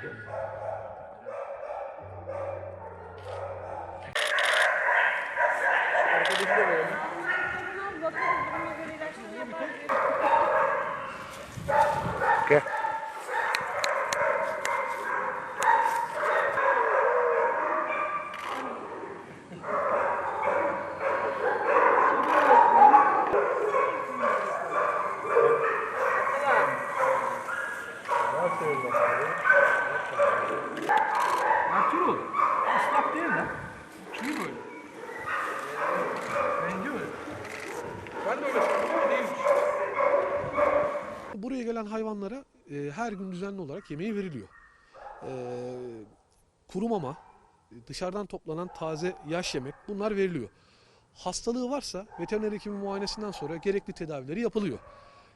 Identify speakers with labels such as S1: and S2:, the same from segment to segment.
S1: Gel.
S2: Ertuğrul, ıslak değil lan. Niye böyle? Bence öyle. Ben de öyle sandım ama değilmiş.
S3: Buraya gelen hayvanlara e, her gün düzenli olarak yemeği veriliyor. E, kuru dışarıdan toplanan taze yaş yemek bunlar veriliyor. Hastalığı varsa veteriner hekimin muayenesinden sonra gerekli tedavileri yapılıyor.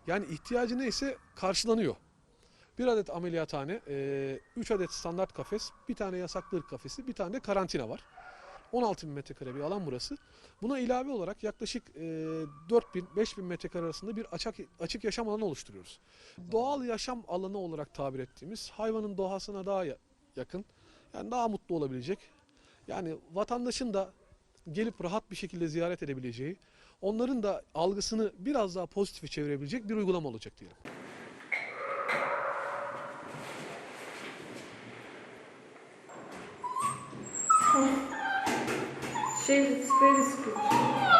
S3: Yani ihtiyacı neyse karşılanıyor. Bir adet ameliyathane, 3 adet standart kafes, bir tane yasaklı ırk kafesi, bir tane de karantina var. 16 bin metrekare bir alan burası. Buna ilave olarak yaklaşık e, 4 bin 5 bin metrekare arasında bir açık, açık yaşam alanı oluşturuyoruz. Doğal yaşam alanı olarak tabir ettiğimiz hayvanın doğasına daha ya- yakın, yani daha mutlu olabilecek. Yani vatandaşın da gelip rahat bir şekilde ziyaret edebileceği, onların da algısını biraz daha pozitife çevirebilecek bir uygulama olacak diyelim.
S4: cheio de desperdício.